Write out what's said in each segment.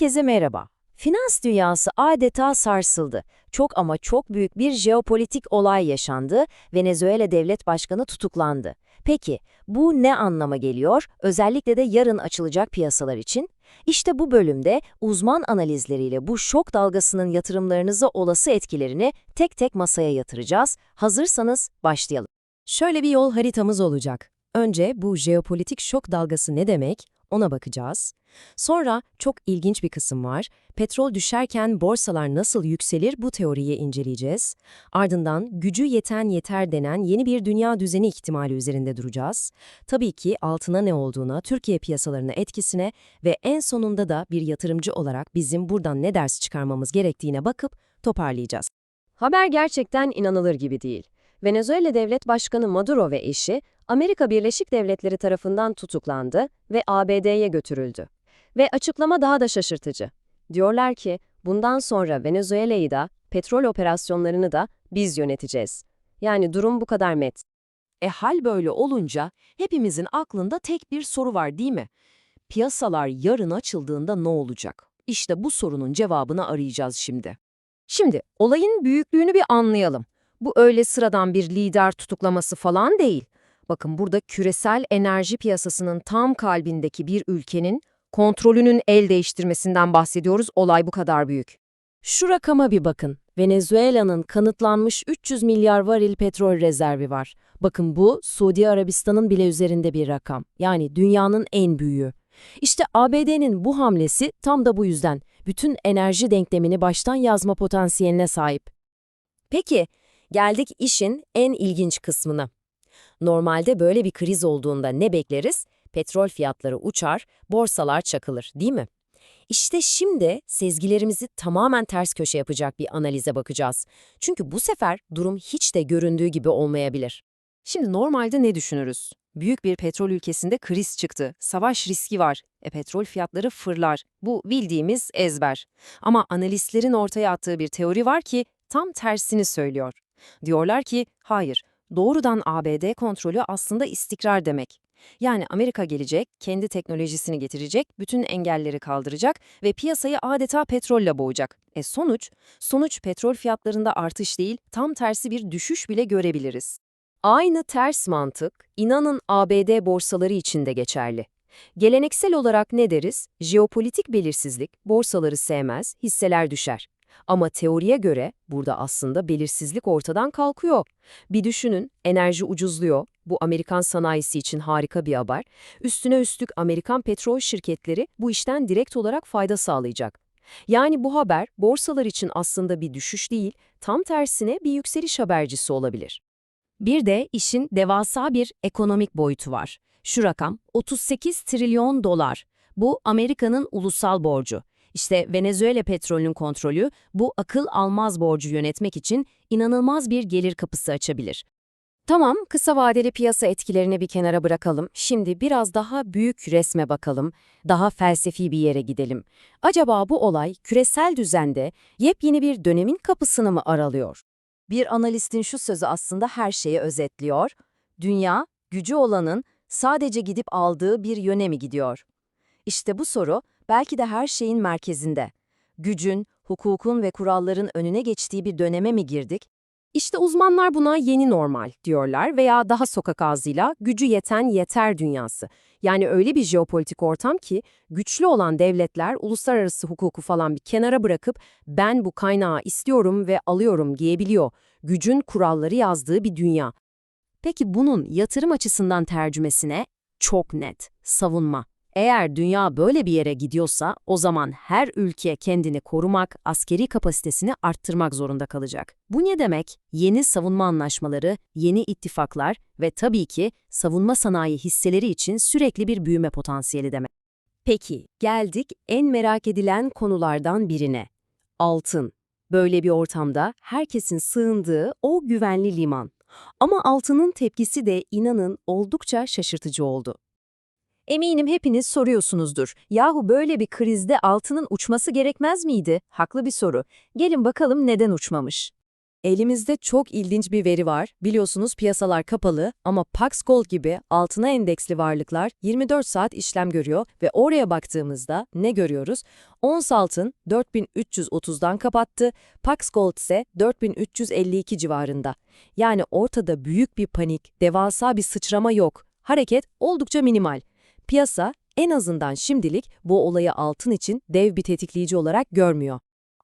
Herkese merhaba. Finans dünyası adeta sarsıldı. Çok ama çok büyük bir jeopolitik olay yaşandı. Venezuela devlet başkanı tutuklandı. Peki bu ne anlama geliyor? Özellikle de yarın açılacak piyasalar için? İşte bu bölümde uzman analizleriyle bu şok dalgasının yatırımlarınıza olası etkilerini tek tek masaya yatıracağız. Hazırsanız başlayalım. Şöyle bir yol haritamız olacak. Önce bu jeopolitik şok dalgası ne demek? Ona bakacağız. Sonra çok ilginç bir kısım var. Petrol düşerken borsalar nasıl yükselir bu teoriyi inceleyeceğiz. Ardından gücü yeten yeter denen yeni bir dünya düzeni ihtimali üzerinde duracağız. Tabii ki altına ne olduğuna, Türkiye piyasalarına etkisine ve en sonunda da bir yatırımcı olarak bizim buradan ne ders çıkarmamız gerektiğine bakıp toparlayacağız. Haber gerçekten inanılır gibi değil. Venezuela Devlet Başkanı Maduro ve eşi Amerika Birleşik Devletleri tarafından tutuklandı ve ABD'ye götürüldü. Ve açıklama daha da şaşırtıcı. Diyorlar ki bundan sonra Venezuela'yı da, petrol operasyonlarını da biz yöneteceğiz. Yani durum bu kadar met. E hal böyle olunca hepimizin aklında tek bir soru var değil mi? Piyasalar yarın açıldığında ne olacak? İşte bu sorunun cevabını arayacağız şimdi. Şimdi olayın büyüklüğünü bir anlayalım. Bu öyle sıradan bir lider tutuklaması falan değil. Bakın burada küresel enerji piyasasının tam kalbindeki bir ülkenin kontrolünün el değiştirmesinden bahsediyoruz. Olay bu kadar büyük. Şu rakama bir bakın. Venezuela'nın kanıtlanmış 300 milyar varil petrol rezervi var. Bakın bu Suudi Arabistan'ın bile üzerinde bir rakam. Yani dünyanın en büyüğü. İşte ABD'nin bu hamlesi tam da bu yüzden. Bütün enerji denklemini baştan yazma potansiyeline sahip. Peki, geldik işin en ilginç kısmına. Normalde böyle bir kriz olduğunda ne bekleriz? Petrol fiyatları uçar, borsalar çakılır, değil mi? İşte şimdi sezgilerimizi tamamen ters köşe yapacak bir analize bakacağız. Çünkü bu sefer durum hiç de göründüğü gibi olmayabilir. Şimdi normalde ne düşünürüz? Büyük bir petrol ülkesinde kriz çıktı, savaş riski var, e petrol fiyatları fırlar. Bu bildiğimiz ezber. Ama analistlerin ortaya attığı bir teori var ki tam tersini söylüyor. Diyorlar ki hayır, doğrudan ABD kontrolü aslında istikrar demek. Yani Amerika gelecek, kendi teknolojisini getirecek, bütün engelleri kaldıracak ve piyasayı adeta petrolle boğacak. E sonuç? Sonuç petrol fiyatlarında artış değil, tam tersi bir düşüş bile görebiliriz. Aynı ters mantık, inanın ABD borsaları için de geçerli. Geleneksel olarak ne deriz? Jeopolitik belirsizlik borsaları sevmez, hisseler düşer. Ama teoriye göre burada aslında belirsizlik ortadan kalkıyor. Bir düşünün, enerji ucuzluyor. Bu Amerikan sanayisi için harika bir haber. Üstüne üstlük Amerikan petrol şirketleri bu işten direkt olarak fayda sağlayacak. Yani bu haber borsalar için aslında bir düşüş değil, tam tersine bir yükseliş habercisi olabilir. Bir de işin devasa bir ekonomik boyutu var. Şu rakam 38 trilyon dolar. Bu Amerika'nın ulusal borcu. İşte Venezuela petrolünün kontrolü bu akıl almaz borcu yönetmek için inanılmaz bir gelir kapısı açabilir. Tamam, kısa vadeli piyasa etkilerini bir kenara bırakalım. Şimdi biraz daha büyük resme bakalım. Daha felsefi bir yere gidelim. Acaba bu olay küresel düzende yepyeni bir dönemin kapısını mı aralıyor? Bir analistin şu sözü aslında her şeyi özetliyor. Dünya, gücü olanın sadece gidip aldığı bir yöne mi gidiyor? İşte bu soru belki de her şeyin merkezinde. Gücün, hukukun ve kuralların önüne geçtiği bir döneme mi girdik? İşte uzmanlar buna yeni normal diyorlar veya daha sokak ağzıyla gücü yeten yeter dünyası. Yani öyle bir jeopolitik ortam ki güçlü olan devletler uluslararası hukuku falan bir kenara bırakıp ben bu kaynağı istiyorum ve alıyorum diyebiliyor. Gücün kuralları yazdığı bir dünya. Peki bunun yatırım açısından tercümesine çok net, savunma. Eğer dünya böyle bir yere gidiyorsa o zaman her ülke kendini korumak, askeri kapasitesini arttırmak zorunda kalacak. Bu ne demek? Yeni savunma anlaşmaları, yeni ittifaklar ve tabii ki savunma sanayi hisseleri için sürekli bir büyüme potansiyeli demek. Peki, geldik en merak edilen konulardan birine. Altın. Böyle bir ortamda herkesin sığındığı o güvenli liman. Ama altının tepkisi de inanın oldukça şaşırtıcı oldu. Eminim hepiniz soruyorsunuzdur. Yahu böyle bir krizde altının uçması gerekmez miydi? Haklı bir soru. Gelin bakalım neden uçmamış. Elimizde çok ilginç bir veri var. Biliyorsunuz piyasalar kapalı ama Pax Gold gibi altına endeksli varlıklar 24 saat işlem görüyor ve oraya baktığımızda ne görüyoruz? Ons altın 4330'dan kapattı, Pax Gold ise 4352 civarında. Yani ortada büyük bir panik, devasa bir sıçrama yok. Hareket oldukça minimal. Piyasa en azından şimdilik bu olayı altın için dev bir tetikleyici olarak görmüyor.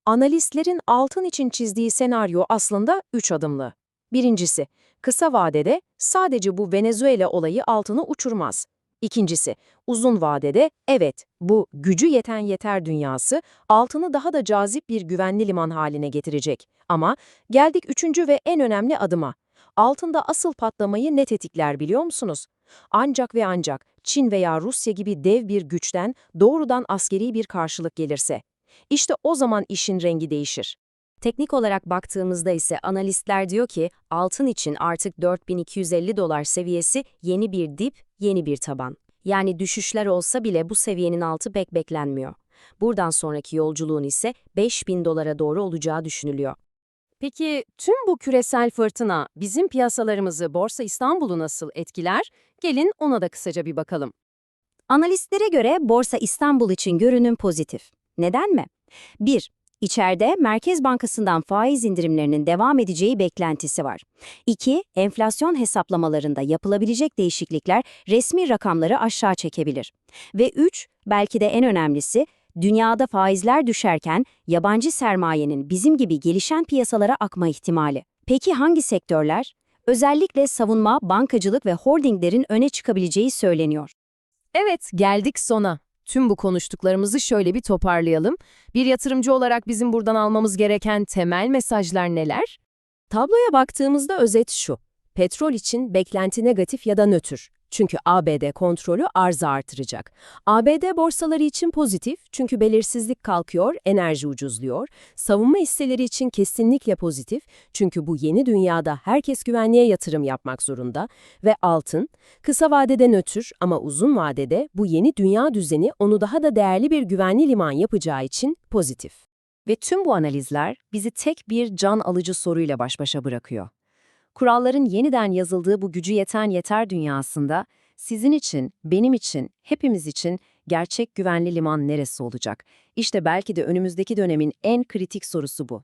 Analistlerin altın için çizdiği senaryo aslında 3 adımlı. Birincisi, kısa vadede sadece bu Venezuela olayı altını uçurmaz. İkincisi, uzun vadede evet bu gücü yeten yeter dünyası altını daha da cazip bir güvenli liman haline getirecek. Ama geldik üçüncü ve en önemli adıma. Altında asıl patlamayı ne tetikler biliyor musunuz? Ancak ve ancak Çin veya Rusya gibi dev bir güçten doğrudan askeri bir karşılık gelirse. İşte o zaman işin rengi değişir. Teknik olarak baktığımızda ise analistler diyor ki altın için artık 4250 dolar seviyesi yeni bir dip, yeni bir taban. Yani düşüşler olsa bile bu seviyenin altı pek beklenmiyor. Buradan sonraki yolculuğun ise 5000 dolara doğru olacağı düşünülüyor. Peki tüm bu küresel fırtına bizim piyasalarımızı Borsa İstanbul'u nasıl etkiler? Gelin ona da kısaca bir bakalım. Analistlere göre Borsa İstanbul için görünüm pozitif. Neden mi? 1. İçeride Merkez Bankası'ndan faiz indirimlerinin devam edeceği beklentisi var. 2. Enflasyon hesaplamalarında yapılabilecek değişiklikler resmi rakamları aşağı çekebilir. Ve 3. Belki de en önemlisi, dünyada faizler düşerken yabancı sermayenin bizim gibi gelişen piyasalara akma ihtimali. Peki hangi sektörler? Özellikle savunma, bankacılık ve holdinglerin öne çıkabileceği söyleniyor. Evet, geldik sona. Tüm bu konuştuklarımızı şöyle bir toparlayalım. Bir yatırımcı olarak bizim buradan almamız gereken temel mesajlar neler? Tabloya baktığımızda özet şu. Petrol için beklenti negatif ya da nötr. Çünkü ABD kontrolü arzı artıracak. ABD borsaları için pozitif çünkü belirsizlik kalkıyor, enerji ucuzluyor. Savunma hisseleri için kesinlikle pozitif çünkü bu yeni dünyada herkes güvenliğe yatırım yapmak zorunda. Ve altın, kısa vadede nötr ama uzun vadede bu yeni dünya düzeni onu daha da değerli bir güvenli liman yapacağı için pozitif. Ve tüm bu analizler bizi tek bir can alıcı soruyla baş başa bırakıyor. Kuralların yeniden yazıldığı bu gücü yeten yeter dünyasında sizin için, benim için, hepimiz için gerçek güvenli liman neresi olacak? İşte belki de önümüzdeki dönemin en kritik sorusu bu.